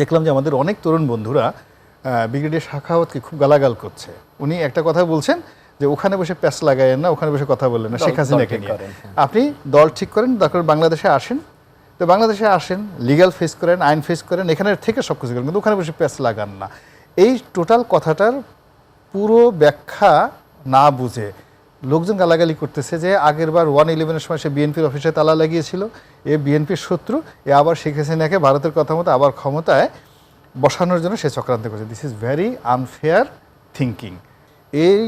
দেখলাম যে আমাদের অনেক তরুণ বন্ধুরা ব্রিগেডিয়ার শাখাওয়াতকে খুব গালাগাল করছে। উনি একটা কথা বলছেন যে ওখানে বসে প্যাস লাগায়েন না ওখানে বসে কথা বললেন না শেখ হাসিনাকে নিয়ে। হ্যাঁ। আপনি দল ঠিক করেন তারপর বাংলাদেশে আসেন। তো বাংলাদেশে আসেন লিগ্যাল ফেস করেন আইন ফেস করেন এখানে থেকে সব কিছু করেন কিন্তু ওখানে বসে প্যাস লাগান না। এই টোটাল কথাটার পুরো ব্যাখ্যা না বুঝে লোকজন গালাগালি করতেছে যে আগের বার ওয়ান ইলেভেনের সময় সে বিএনপির অফিসে তালা লাগিয়েছিল এ বিএনপির শত্রু এ আবার শেখ হাসিনাকে ভারতের কথা মতো আবার ক্ষমতায় বসানোর জন্য সে চক্রান্ত করছে। This is very unfair thinking এই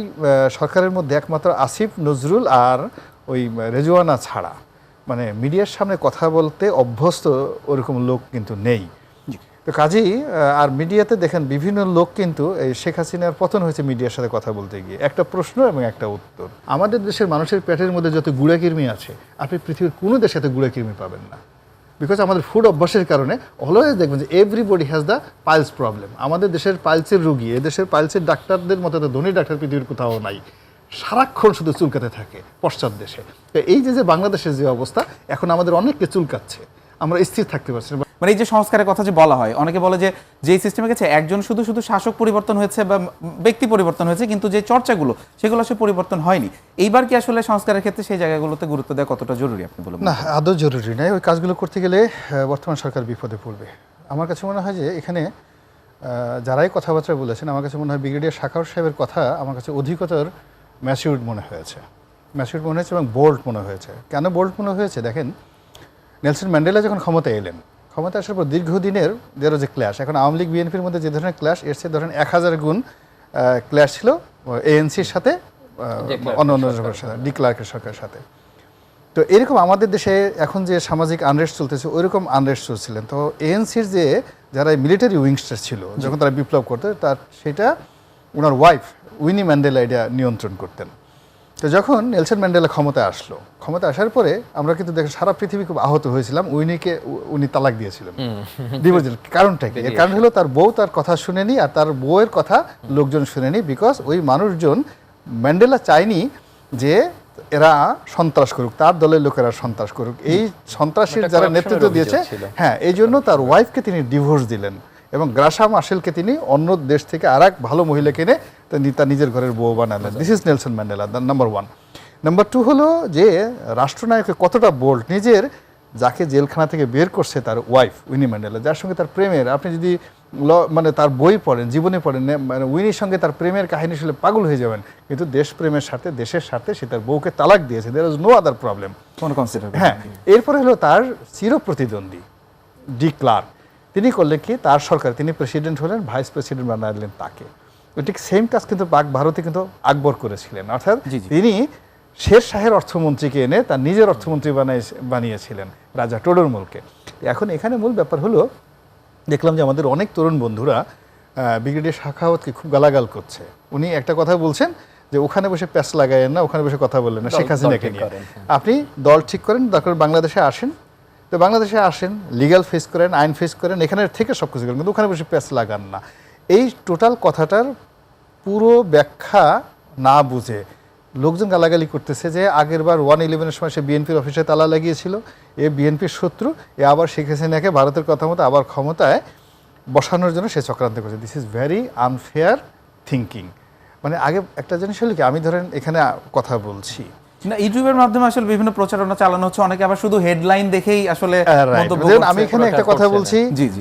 সরকারের মধ্যে একমাত্র আসিফ নজরুল আর ওই আহ, রেজওয়ানা ছাড়া। মানে মিডিয়ার সামনে কথা বলতে অভ্যস্ত ওরকম লোক কিন্তু নেই। তো কাজেই আর মিডিয়াতে দেখেন বিভিন্ন লোক কিন্তু, এই শেখ হাসিনার পতন হয়েছে মিডিয়ার সাথে কথা বলতে গিয়ে। একটা প্রশ্ন এবং একটা উত্তর। আমাদের দেশের মানুষের পেটের মধ্যে যত গুড়াকির্মি আছে, আপনি পৃথিবীর কোনো দেশে এত গুড়াকির্মি পাবেন না। বিকজ আমাদের ফুড অভ্যাসের কারণে অলওয়েজ দেখবেন যে everybody has the piles problem আমাদের দেশের পাইলসের রুগী এদেশের পাইলসের ডাক্তারদের মতো তো ধনী ডাক্তার পৃথিবীর কোথাও নাই। সারাক্ষণ শুধু চুলকাতে থাকে পশ্চাৎ দেশে। তো এই যে যে বাংলাদেশের যে অবস্থা, এখন আমাদের অনেককে চুলকাচ্ছে। আমরা স্থির থাকতে পারছি না। মানে এই যে সংস্কারের কথা যে বলা হয় অনেকে বলে যে যেই সিস্টেমে গেছে একজন শুধু শুধু শাসক পরিবর্তন হয়েছে বা ব্যক্তি পরিবর্তন হয়েছে কিন্তু যে চর্চাগুলো সেগুলো আসলে পরিবর্তন হয়নি। এইবার কি আসলে সংস্কারের ক্ষেত্রে সেই জায়গাগুলোতে গুরুত্ব দেওয়া কতটা জরুরি আপনি বলুন না আদৌ জরুরি নয় ওই কাজগুলো করতে গেলে বর্তমান সরকার বিপদে পড়বে। আমার কাছে মনে হয় যে এখানে যারাই কথাবার্তা বলেছেন আমার কাছে মনে হয় ব্রিগেডিয়ার শাখার সাহেবের কথা আমার কাছে অধিকতর ম্যাচিউর্ড মনে হয়েছে। ম্যাচিউর্ড মনে হয়েছে এবং বোল্ড মনে হয়েছে। কেন বোল্ড মনে হয়েছে? দেখেন নেলসন ম্যান্ডেলা যখন ক্ষমতায় এলেন ক্ষমতা আসার পর দীর্ঘদিনের দেরও যে ক্ল্যাশ এখন আওয়ামী লীগ বিএনপির মধ্যে যে ধরনের ক্ল্যাশ এর চেয়ে ধরেন এক হাজার গুণ ক্ল্যাশ ছিল এএনসির সাথে অন্য অন্য সাথে। ডি ক্লার্কের সরকারের সাথে। তো এরকম আমাদের দেশে এখন যে সামাজিক আনরেস্ট চলতেছে ওইরকম আনরেস্ট চলছিলেন। তো এএনসির যে যারা মিলিটারি উইংস্টার ছিল যখন তারা বিপ্লব করতো তার সেটা ওনার ওয়াইফ উইনি ম্যান্ডেলা এটা নিয়ন্ত্রণ করতেন। তো যখন নেলসন ম্যান্ডেলা ক্ষমতায় আসলো ক্ষমতা আসার পরে আমরা কিন্তু দেখেন সারা পৃথিবী খুব আহত হয়েছিলাম উইনিকে উনি তালাক দিয়েছিলেন। ডিভোর্স কারণটা কি? এর কারণ হলো তার বউ তার কথা শুনেনি আর তার বউয়ের কথা লোকজন শুনেনি বিকজ ওই মানুষজন ম্যান্ডেলা চায়নি যে এরা সন্ত্রাস করুক তার দলের লোকেরা সন্ত্রাস করুক। এই সন্ত্রাসীর যারা নেতৃত্ব দিয়েছে হ্যাঁ এই জন্য তার ওয়াইফকে তিনি ডিভোর্স দিলেন। এবং গ্রাসাম আসেলকে তিনি অন্য দেশ থেকে আর এক ভালো মহিলা কিনে তিনি তার নিজের ঘরের বউ বানালেন। This is Nelson Mandela number one number two হলো যে রাষ্ট্রনায়কের কতটা বোল্ড নিজের যাকে জেলখানা থেকে বের করছে তার ওয়াইফ উইনি ম্যান্ডেলা যার সঙ্গে তার প্রেমের আপনি যদি ল মানে তার বই পড়েন জীবনে পড়েন মানে উইনির সঙ্গে তার প্রেমের কাহিনী শুনলে পাগল হয়ে যাবেন। কিন্তু দেশপ্রেমের সাথে দেশের সাথে সে তার বউকে তালাক দিয়েছে। There is no other problem হ্যাঁ এরপরে হলো তার চির প্রতিদ্বন্দ্বী ডি ক্লার্ক তিনি করলেন কি? তার সরকার তিনি প্রেসিডেন্ট হলেন ভাইস প্রেসিডেন্ট বানালেন তাকে। ঠিক সেম কাজ কিন্তু পাক ভারতে কিন্তু আকবর করেছিলেন। অর্থাৎ। তিনি শের শাহের অর্থমন্ত্রীকে এনে তার নিজের অর্থমন্ত্রী বানাই বানিয়েছিলেন রাজা টোডরমলকে এখন এখানে মূল ব্যাপার হলো দেখলাম যে আমাদের অনেক তরুণ বন্ধুরা ব্রিগেডিয়ার শাখাওয়াতকে খুব গালাগাল করছে। উনি একটা কথা বলছেন যে ওখানে বসে প্যাস লাগায়েন না ওখানে বসে কথা বললেন না শেখ হাসিনাকে নিয়ে। হ্যাঁ। আপনি দল ঠিক করেন দরকার বাংলাদেশে আসেন তো বাংলাদেশে আসেন লিগ্যাল ফেস করেন, আইন ফেস করেন, এখানে থেকে সব কিছু করেন, কিন্তু ওখানে বসে প্যাস লাগান না। এই টোটাল কথাটার পুরো ব্যাখ্যা না বুঝে লোকজন গালাগালি করতেছে যে আগের বার ওয়ান ইলেভেনের সময় সে বিএনপির অফিসে তালা লাগিয়েছিল, এ বিএনপির শত্রু, এ আবার শেখ হাসিনাকে ভারতের কথা মতো আবার ক্ষমতায় বসানোর জন্য সে চক্রান্ত করছে। This is very unfair thinking মানে আগে একটা জিনিস হলো কি, আমি ধরেন এখানে কথা বলছি। না ইউটিউবের মাধ্যমে আসলে বিভিন্ন প্রচারণা চালানো হচ্ছে। অনেকে আবার শুধু হেডলাইন দেখেই আসলে করছে। আমি এখানে একটা কথা বলছি।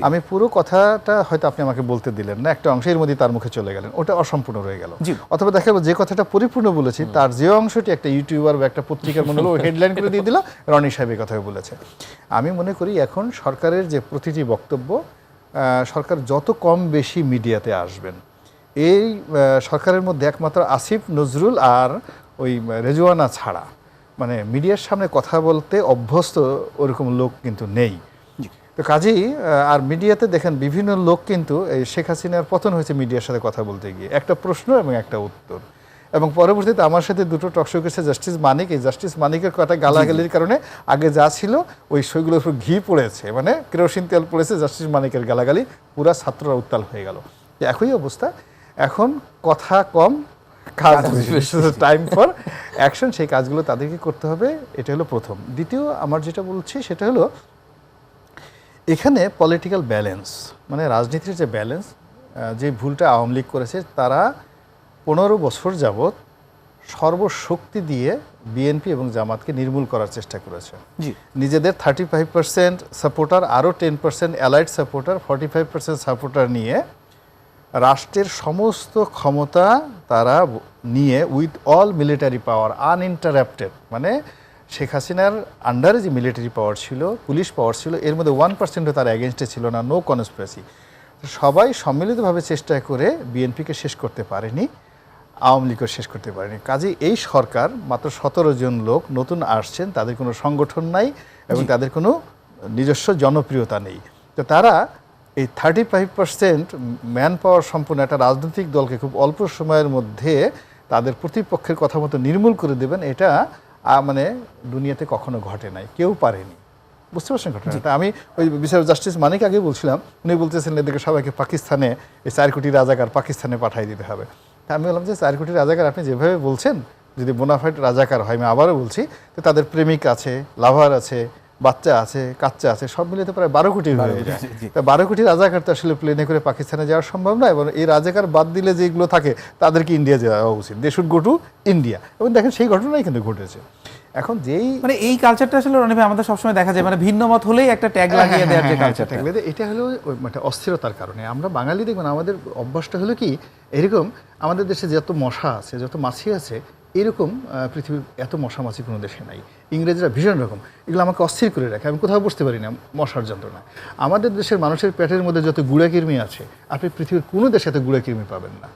আমি পুরো কথাটা হয়তো আপনি আমাকে বলতে দিলেন না একটা অংশের মধ্যে তার মুখে চলে গেলেন ওটা অসম্পূর্ণ রয়ে গেল। অথবা দেখা গেলো যে কথাটা পরিপূর্ণ বলেছি তার যে অংশটি একটা ইউটিউবার বা একটা পত্রিকার মনে হলো হেডলাইন করে দিয়ে দিল রনি সাহেব এই কথা বলেছে। আমি মনে করি এখন সরকারের যে প্রতিটি বক্তব্য আহ, সরকার যত কম বেশি মিডিয়াতে আসবেন। এই সরকারের মধ্যে একমাত্র আসিফ নজরুল আর ওই আহ, রেজওয়ানা ছাড়া। মানে মিডিয়ার সামনে কথা বলতে অভ্যস্ত ওরকম লোক কিন্তু নেই। তো কাজেই আর মিডিয়াতে দেখেন বিভিন্ন লোক কিন্তু এই শেখ হাসিনার পতন হয়েছে মিডিয়ার সাথে কথা বলতে গিয়ে। একটা প্রশ্ন এবং একটা উত্তর। এবং পরবর্তীতে আমার সাথে দুটো টকশো করেছে জাস্টিস মানিক। এই জাস্টিস মানিকের কথা গালাগালির কারণে আগে যা ছিল ওই সইগুলোর উপর ঘি পড়েছে। মানে কেরোসিন তেল পড়েছে জাস্টিস মানিকের গালাগালি পুরা ছাত্ররা উত্তাল হয়ে গেল। তো একই অবস্থা। এখন কথা কম কাজ টাইম ফর অ্যাকশন সেই কাজগুলো তাদেরকে করতে হবে এটা হলো প্রথম। দ্বিতীয় আমার যেটা বলছি সেটা হলো এখানে পলিটিক্যাল ব্যালেন্স মানে রাজনীতির যে ব্যালেন্স যে ভুলটা আওয়ামী লীগ করেছে তারা পনেরো বছর যাবৎ সর্বশক্তি দিয়ে বিএনপি এবং জামাতকে নির্মূল করার চেষ্টা করেছে। জি। নিজেদের থার্টি ফাইভ পার্সেন্ট সাপোর্টার আরও ten percent allied supporter forty five percent supporter নিয়ে রাষ্ট্রের সমস্ত ক্ষমতা তারা নিয়ে with all military power uninterrupted মানে শেখ হাসিনার আন্ডারে যে মিলিটারি পাওয়ার ছিল পুলিশ পাওয়ার ছিল এর মধ্যে ওয়ান পার্সেন্টও তার অ্যাগেনস্টে ছিল না নো কনস্পিরেসি সবাই সম্মিলিতভাবে চেষ্টা করে বিএনপিকে শেষ করতে পারেনি আওয়ামী লীগও শেষ করতে পারেনি। কাজে এই সরকার মাত্র সতেরো জন লোক নতুন আসছেন তাদের কোনো সংগঠন নাই এবং তাদের কোনো নিজস্ব জনপ্রিয়তা নেই। তো তারা এই thirty five percent man power সম্পন্ন একটা রাজনৈতিক দলকে খুব অল্প সময়ের মধ্যে তাদের প্রতিপক্ষের কথা মতো নির্মূল করে দেবেন এটা মানে দুনিয়াতে কখনো ঘটে নাই কেউ পারেনি। বুঝতে পারছেন ঘটনাটা? আমি ওই বিচার জাস্টিস মানিক আগে বলছিলাম উনি বলতেছেন এদেরকে সবাইকে পাকিস্তানে এই চার কোটি রাজাকার পাকিস্তানে পাঠিয়ে দিতে হবে। তা আমি বললাম যে চার কোটি রাজাকার আপনি যেভাবে বলছেন যদি বোনাফাইড রাজাকার হয় আমি আবারও বলছি তো তাদের প্রেমিক আছে লাভার আছে বাচ্চা আছে কাচ্চা আছে সব মিলিয়ে তো প্রায় বারো কোটি হয়ে। তা বারো কোটি রাজাকার তো আসলে প্লেনে করে পাকিস্তানে যাওয়া সম্ভব নয় এবং এই রাজাকার বাদ দিলে যেগুলো থাকে তাদেরকে ইন্ডিয়া যাওয়া উচিত। They should go to India এবং দেখেন সেই ঘটনাই কিন্তু ঘটেছে। এখন যেই মানে এই কালচারটা আসলে ভাই আমাদের সবসময় দেখা যায়। মানে ভিন্ন মত হলেই একটা ট্যাগ লাগিয়ে দেওয়ার যে কালচারটা থাকলে হ্যাঁ, এটা হলো একটা অস্থিরতার কারণে। আমরা বাঙালি দেখবেন আমাদের অভ্যাসটা হলো কি এরকম আমাদের দেশে যত মশা আছে যত মাছি আছে এরকম পৃথিবীর এত মশা মাছি কোনো দেশে নাই। ইংরেজরা ভীষণ রকম। এগুলো আমাকে অস্থির করে রাখে। আমি কোথাও বসতে পারি না, মশার যন্ত্রণা আমাদের দেশের মানুষের পেটের মধ্যে যত গুড়াকির্মি আছে, আপনি পৃথিবীর কোনো দেশে এত গুড়াকির্মি পাবেন না।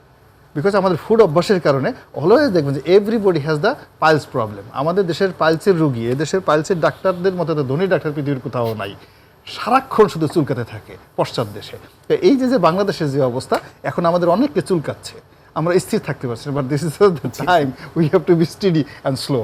বিকজ আমাদের ফুড অভ্যাসের কারণে অলওয়েজ দেখবেন যে everybody has the piles problem আমাদের দেশের পাইলসের রুগী এদেশের পাইলসের ডাক্তারদের মতো তো ধনী ডাক্তার পৃথিবীর কোথাও নাই। সারাক্ষণ শুধু চুলকাতে থাকে পশ্চাৎ দেশে। তো এই যে যে বাংলাদেশের যে অবস্থা, এখন আমাদের অনেককে চুলকাচ্ছে। আমরা স্থির থাকতে পারছি না but this is the time we have to be steady and slow